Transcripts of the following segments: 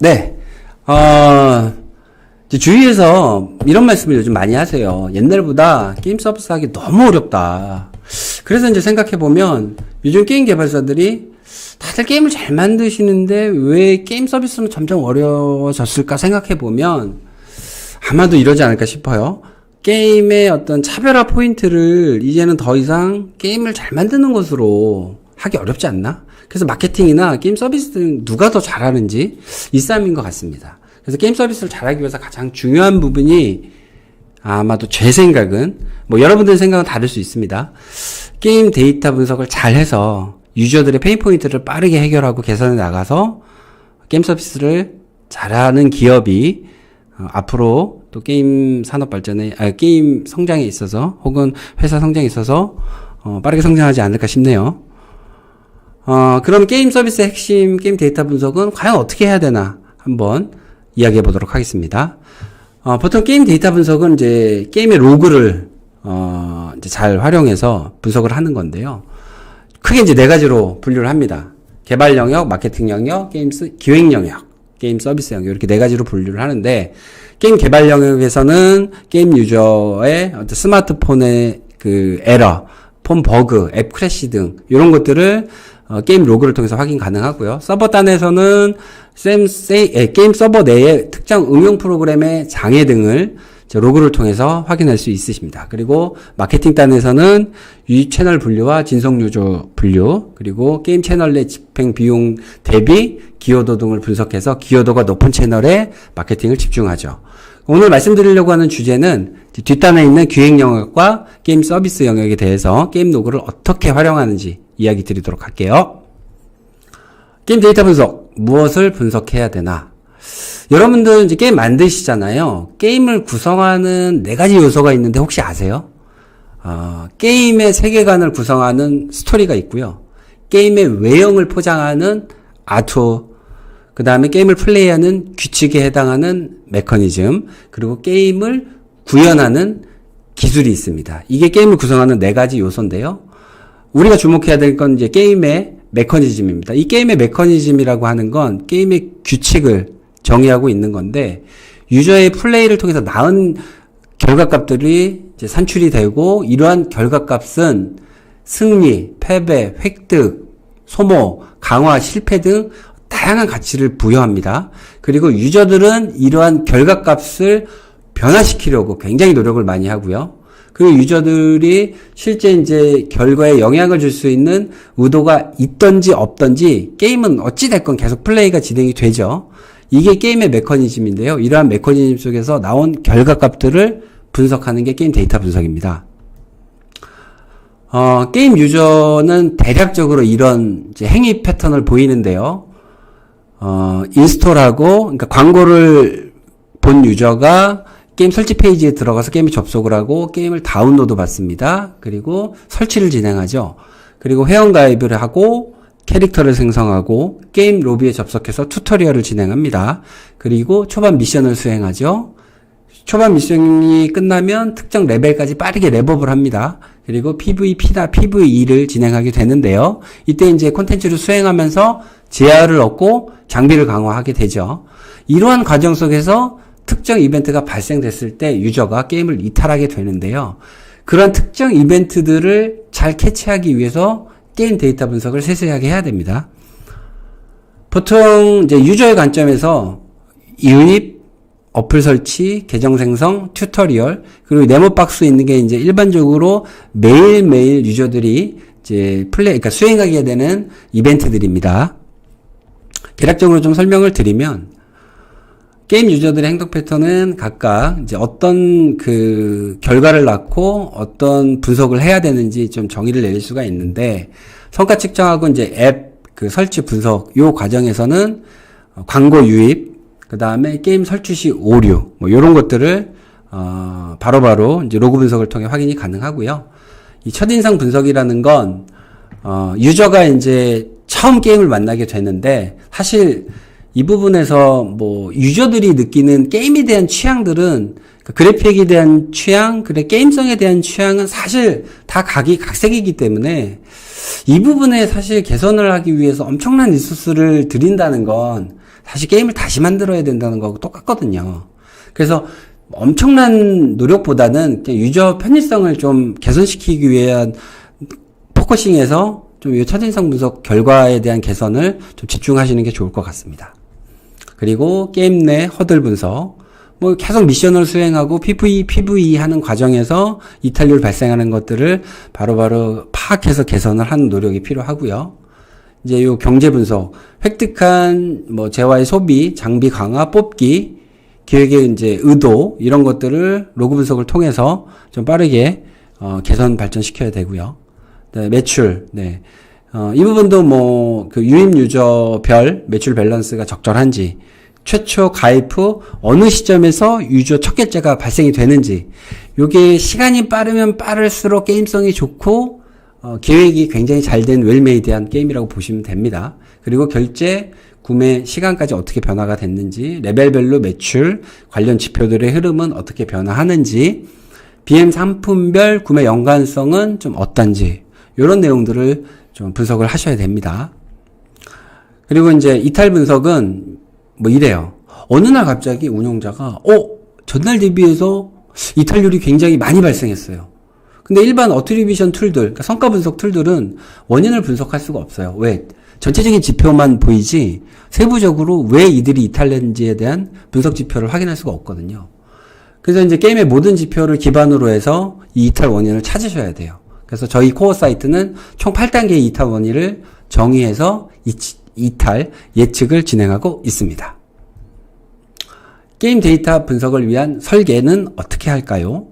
네. 어, 주위에서 이런 말씀을 요즘 많이 하세요. 옛날보다 게임 서비스 하기 너무 어렵다. 그래서 이제 생각해보면 요즘 게임 개발사들이 다들 게임을 잘 만드시는데 왜 게임 서비스는 점점 어려워졌을까 생각해보면 아마도 이러지 않을까 싶어요. 게임의 어떤 차별화 포인트를 이제는 더 이상 게임을 잘 만드는 것으로 하기 어렵지 않나? 그래서 마케팅이나 게임 서비스 등 누가 더 잘하는지 이 싸움인 것 같습니다. 그래서 게임 서비스를 잘하기 위해서 가장 중요한 부분이 아마도 제 생각은 뭐 여러분들 생각은 다를 수 있습니다. 게임 데이터 분석을 잘 해서 유저들의 페인 포인트를 빠르게 해결하고 개선해 나가서 게임 서비스를 잘하는 기업이 어, 앞으로 또 게임 산업 발전에 아, 게임 성장에 있어서 혹은 회사 성장에 있어서 어, 빠르게 성장하지 않을까 싶네요. 어, 그럼 게임 서비스의 핵심 게임 데이터 분석은 과연 어떻게 해야 되나 한번 이야기해 보도록 하겠습니다. 어, 보통 게임 데이터 분석은 이제 게임의 로그를 어, 이제 잘 활용해서 분석을 하는 건데요. 크게 이제 네 가지로 분류를 합니다. 개발 영역, 마케팅 영역, 게임 스, 기획 영역, 게임 서비스 영역 이렇게 네 가지로 분류를 하는데 게임 개발 영역에서는 게임 유저의 어떤 스마트폰의 그 에러, 폰 버그, 앱 크래시 등 이런 것들을 어, 게임 로그를 통해서 확인 가능하고요. 서버 단에서는 셈, 세이, 에, 게임 서버 내의 특정 응용 프로그램의 장애 등을 로그를 통해서 확인할 수 있으십니다. 그리고 마케팅 단에서는 유입 채널 분류와 진성 유저 분류, 그리고 게임 채널 내 집행 비용 대비 기여도 등을 분석해서 기여도가 높은 채널에 마케팅을 집중하죠. 오늘 말씀드리려고 하는 주제는 뒷단에 있는 기획 영역과 게임 서비스 영역에 대해서 게임 로그를 어떻게 활용하는지 이야기 드리도록 할게요. 게임 데이터 분석. 무엇을 분석해야 되나? 여러분들 이제 게임 만드시잖아요. 게임을 구성하는 네 가지 요소가 있는데 혹시 아세요? 어, 게임의 세계관을 구성하는 스토리가 있고요. 게임의 외형을 포장하는 아트, 그 다음에 게임을 플레이하는 규칙에 해당하는 메커니즘, 그리고 게임을 구현하는 기술이 있습니다. 이게 게임을 구성하는 네 가지 요소인데요. 우리가 주목해야 될 건 이제 게임의 메커니즘입니다. 이 게임의 메커니즘이라고 하는 건 게임의 규칙을 정의하고 있는 건데 유저의 플레이를 통해서 나온 결과값들이 이제 산출이 되고 이러한 결과값은 승리, 패배, 획득, 소모, 강화, 실패 등 다양한 가치를 부여합니다. 그리고 유저들은 이러한 결과값을 변화시키려고 굉장히 노력을 많이 하고요. 그 유저들이 실제 이제 결과에 영향을 줄 수 있는 의도가 있던지 없던지 게임은 어찌됐건 계속 플레이가 진행이 되죠. 이게 게임의 메커니즘인데요. 이러한 메커니즘 속에서 나온 결과값들을 분석하는 게 게임 데이터 분석입니다. 어, 게임 유저는 대략적으로 이런 행위 패턴을 보이는데요. 어, 인스톨하고, 그러니까 광고를 본 유저가 게임 설치 페이지에 들어가서 게임에 접속을 하고 게임을 다운로드 받습니다. 그리고 설치를 진행하죠. 그리고 회원 가입을 하고 캐릭터를 생성하고 게임 로비에 접속해서 튜토리얼을 진행합니다. 그리고 초반 미션을 수행하죠. 초반 미션이 끝나면 특정 레벨까지 빠르게 랩업을 합니다. 그리고 PVP나 PVE를 진행하게 되는데요. 이때 이제 콘텐츠를 수행하면서 재화를 얻고 장비를 강화하게 되죠. 이러한 과정 속에서 특정 이벤트가 발생됐을 때 유저가 게임을 이탈하게 되는데요. 그런 특정 이벤트들을 잘 캐치하기 위해서 게임 데이터 분석을 세세하게 해야 됩니다. 보통 이제 유저의 관점에서 유입, 어플 설치, 계정 생성, 튜토리얼, 그리고 네모 박스 있는 게 이제 일반적으로 매일매일 유저들이 이제 플레이, 그러니까 수행하게 되는 이벤트들입니다. 대략적으로 좀 설명을 드리면, 게임 유저들의 행동 패턴은 각각 이제 어떤 그 결과를 낳고 어떤 분석을 해야 되는지 좀 정의를 내릴 수가 있는데 성과 측정하고 이제 앱 그 설치 분석 요 과정에서는 광고 유입 그 다음에 게임 설치 시 오류 뭐 요런 것들을 어 바로바로 이제 로그 분석을 통해 확인이 가능하고요. 이 첫인상 분석이라는 건 어, 유저가 이제 처음 게임을 만나게 되는데 사실 이 부분에서 뭐 유저들이 느끼는 게임에 대한 취향들은 그 그래픽에 대한 취향, 그래 게임성에 대한 취향은 사실 다 각이 각색이기 때문에 이 부분에 사실 개선을 하기 위해서 엄청난 리소스를 들인다는 건 다시 게임을 다시 만들어야 된다는 거하고 똑같거든요. 그래서 엄청난 노력보다는 유저 편의성을 좀 개선시키기 위한 포커싱에서 좀이 첫인상 분석 결과에 대한 개선을 좀 집중하시는 게 좋을 것 같습니다. 그리고 게임 내 허들 분석, 뭐 계속 미션을 수행하고 PVE, PVE 하는 과정에서 이탈률 발생하는 것들을 바로 바로 파악해서 개선을 하는 노력이 필요하고요. 이제 요 경제 분석, 획득한 뭐 재화의 소비, 장비 강화, 뽑기, 기획의 이제 의도 이런 것들을 로그 분석을 통해서 좀 빠르게 어, 개선 발전시켜야 되고요. 네, 매출, 네. 어, 이 부분도 뭐, 그 유입 유저별 매출 밸런스가 적절한지, 최초 가입 후 어느 시점에서 유저 첫 결제가 발생이 되는지, 요게 시간이 빠르면 빠를수록 게임성이 좋고, 어, 기획이 굉장히 잘 된 웰메이드한 게임이라고 보시면 됩니다. 그리고 결제, 구매 시간까지 어떻게 변화가 됐는지, 레벨별로 매출, 관련 지표들의 흐름은 어떻게 변화하는지, BM 상품별 구매 연관성은 좀 어떤지, 이런 내용들을 좀 분석을 하셔야 됩니다. 그리고 이제 이탈 분석은 뭐 이래요. 어느 날 갑자기 운영자가, 어, 전날 대비해서 이탈률이 굉장히 많이 발생했어요. 근데 일반 어트리뷰션 툴들, 그러니까 성과 분석 툴들은 원인을 분석할 수가 없어요. 왜? 전체적인 지표만 보이지, 세부적으로 왜 이들이 이탈했는지에 대한 분석 지표를 확인할 수가 없거든요. 그래서 이제 게임의 모든 지표를 기반으로 해서 이 이탈 원인을 찾으셔야 돼요. 그래서 저희 코어 사이트는 총 8단계의 이탈 원인을 정의해서 이, 이탈 예측을 진행하고 있습니다. 게임 데이터 분석을 위한 설계는 어떻게 할까요?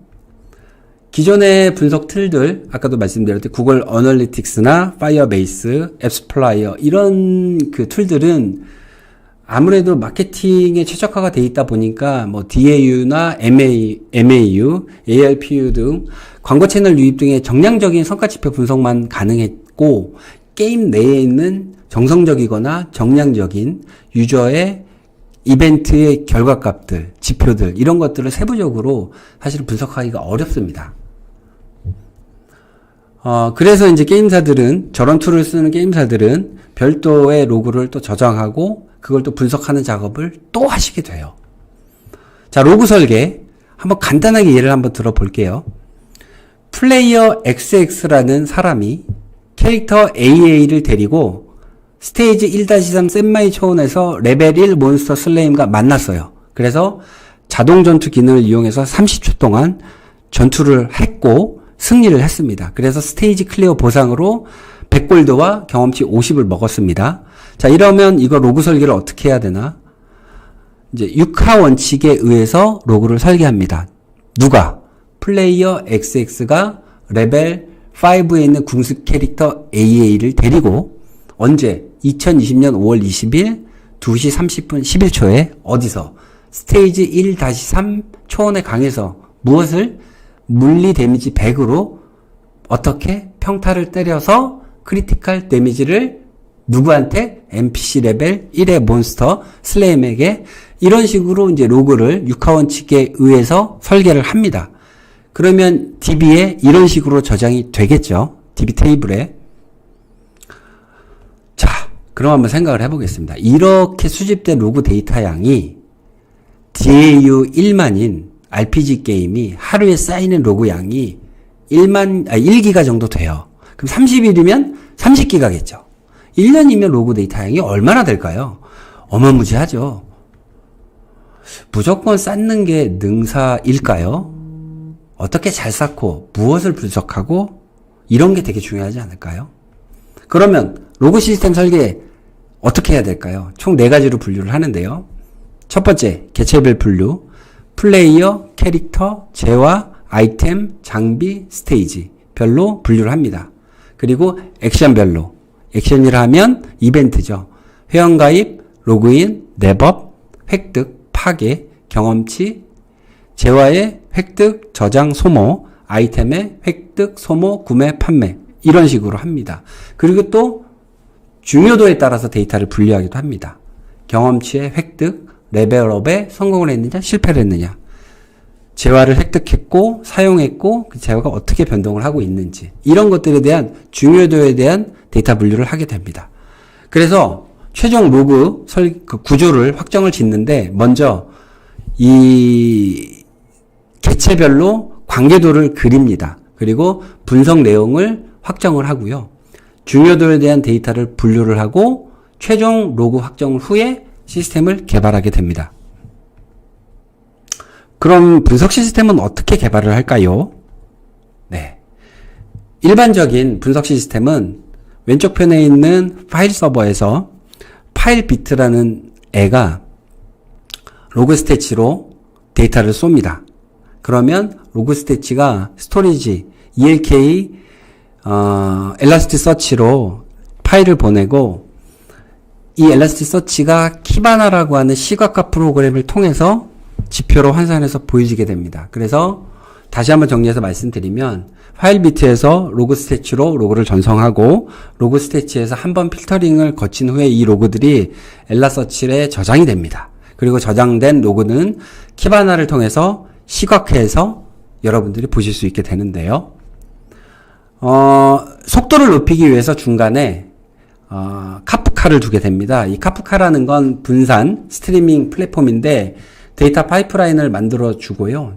기존의 분석 툴들, 아까도 말씀드렸듯이 구글 어널리틱스나 파이어베이스, 앱스플라이어 이런 그 툴들은 아무래도 마케팅에 최적화가 돼 있다 보니까 뭐 DAU나 MA, MAU, ARPU 등 광고 채널 유입 등의 정량적인 성과 지표 분석만 가능했고 게임 내에 있는 정성적이거나 정량적인 유저의 이벤트의 결과값들, 지표들 이런 것들을 세부적으로 사실 분석하기가 어렵습니다. 어, 그래서 이제 게임사들은 저런 툴을 쓰는 게임사들은 별도의 로그를 또 저장하고 그걸 또 분석하는 작업을 또 하시게 돼요. 자, 로그 설계 한번 간단하게 예를 한번 들어볼게요. 플레이어 XX라는 사람이 캐릭터 AA를 데리고 스테이지 1-3 샌마이 초원에서 레벨 1 몬스터 슬레임과 만났어요. 그래서 자동 전투 기능을 이용해서 30초 동안 전투를 했고 승리를 했습니다. 그래서 스테이지 클리어 보상으로 100골드와 경험치 50을 먹었습니다. 자, 이러면 이거 로그 설계를 어떻게 해야 되나? 이제 6하 원칙에 의해서 로그를 설계합니다. 누가? 플레이어 XX가 레벨 5에 있는 궁수 캐릭터 AA를 데리고 언제? 2020년 5월 20일 2시 30분 11초에 어디서? 스테이지 1-3 초원의 강에서 무엇을? 물리 데미지 100으로 어떻게 평타를 때려서 크리티컬 데미지를 누구한테? NPC 레벨 1의 몬스터 슬레임에게 이런 식으로 이제 로그를 육하원칙에 의해서 설계를 합니다. 그러면 DB에 이런 식으로 저장이 되겠죠. DB 테이블에. 자, 그럼 한번 생각을 해보겠습니다. 이렇게 수집된 로그 데이터 양이 DAU 1만인 RPG 게임이 하루에 쌓이는 로그 양이 1만, 아, 1기가 정도 돼요. 그럼 30일이면 30기가겠죠. 1년이면 로그 데이터 양이 얼마나 될까요? 어마무지하죠. 무조건 쌓는 게 능사일까요? 어떻게 잘 쌓고 무엇을 분석하고 이런 게 되게 중요하지 않을까요? 그러면 로그 시스템 설계 어떻게 해야 될까요? 총 네 가지로 분류를 하는데요. 첫 번째, 개체별 분류. 플레이어, 캐릭터, 재화, 아이템, 장비, 스테이지 별로 분류를 합니다. 그리고 액션별로. 액션이라 하면 이벤트죠. 회원가입, 로그인, 랩업, 획득, 파괴, 경험치, 재화의 획득, 저장, 소모, 아이템의 획득, 소모, 구매, 판매 이런 식으로 합니다. 그리고 또 중요도에 따라서 데이터를 분류하기도 합니다. 경험치의 획득, 레벨업에 성공을 했느냐, 실패를 했느냐. 재화를 획득했고, 사용했고, 그 재화가 어떻게 변동을 하고 있는지. 이런 것들에 대한 중요도에 대한 데이터 분류를 하게 됩니다. 그래서 최종 로그 설, 그 구조를 확정을 짓는데 먼저 이 개체별로 관계도를 그립니다. 그리고 분석 내용을 확정을 하고요. 중요도에 대한 데이터를 분류를 하고 최종 로그 확정 후에 시스템을 개발하게 됩니다. 그럼 분석 시스템은 어떻게 개발을 할까요? 네. 일반적인 분석 시스템은 왼쪽 편에 있는 파일 서버에서 파일 비트라는 애가 로그 스태치로 데이터를 쏩니다. 그러면 로그 스태치가 스토리지 ELK 어, 엘라스티 서치로 파일을 보내고 이 엘라스티 서치가 키바나라고 하는 시각화 프로그램을 통해서 지표로 환산해서 보여지게 됩니다. 그래서 다시 한번 정리해서 말씀드리면 파일 비트에서 로그 스태치로 로그를 전송하고 로그 스태치에서 한 번 필터링을 거친 후에 이 로그들이 엘라 서치에 저장이 됩니다. 그리고 저장된 로그는 키바나를 통해서 시각화해서 여러분들이 보실 수 있게 되는데요. 어, 속도를 높이기 위해서 중간에 어, 카프카를 두게 됩니다. 이 카프카라는 건 분산 스트리밍 플랫폼인데 데이터 파이프라인을 만들어 주고요.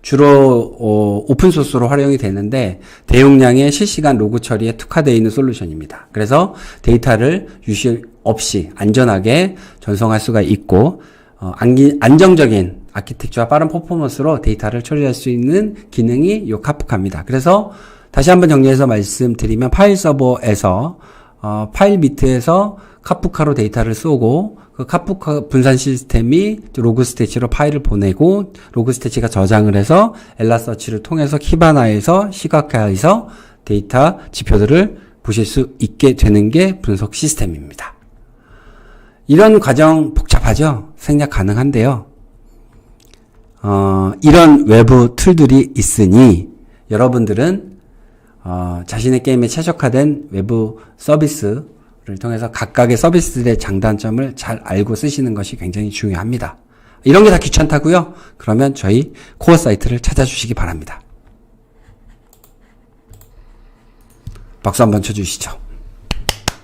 주로 어, 오픈 소스로 활용이 되는데 대용량의 실시간 로그 처리에 특화되어 있는 솔루션입니다. 그래서 데이터를 유실 없이 안전하게 전송할 수가 있고 어, 안기, 안정적인 아키텍처와 빠른 퍼포먼스로 데이터를 처리할 수 있는 기능이 요 카프카입니다. 그래서 다시 한번 정리해서 말씀드리면 파일 서버에서 어, 파일 비트에서 카프카로 데이터를 쏘고 그 카프카 분산 시스템이 로그 스태치로 파일을 보내고 로그 스태치가 저장을 해서 엘라서치를 통해서 키바나에서 시각화해서 데이터 지표들을 보실 수 있게 되는 게 분석 시스템입니다. 이런 과정 복잡하죠? 생략 가능한데요. 어, 이런 외부 툴들이 있으니 여러분들은 어, 자신의 게임에 최적화된 외부 서비스를 통해서 각각의 서비스들의 장단점을 잘 알고 쓰시는 것이 굉장히 중요합니다. 이런 게 다 귀찮다고요? 그러면 저희 코어 사이트를 찾아주시기 바랍니다. 박수 한번 쳐주시죠.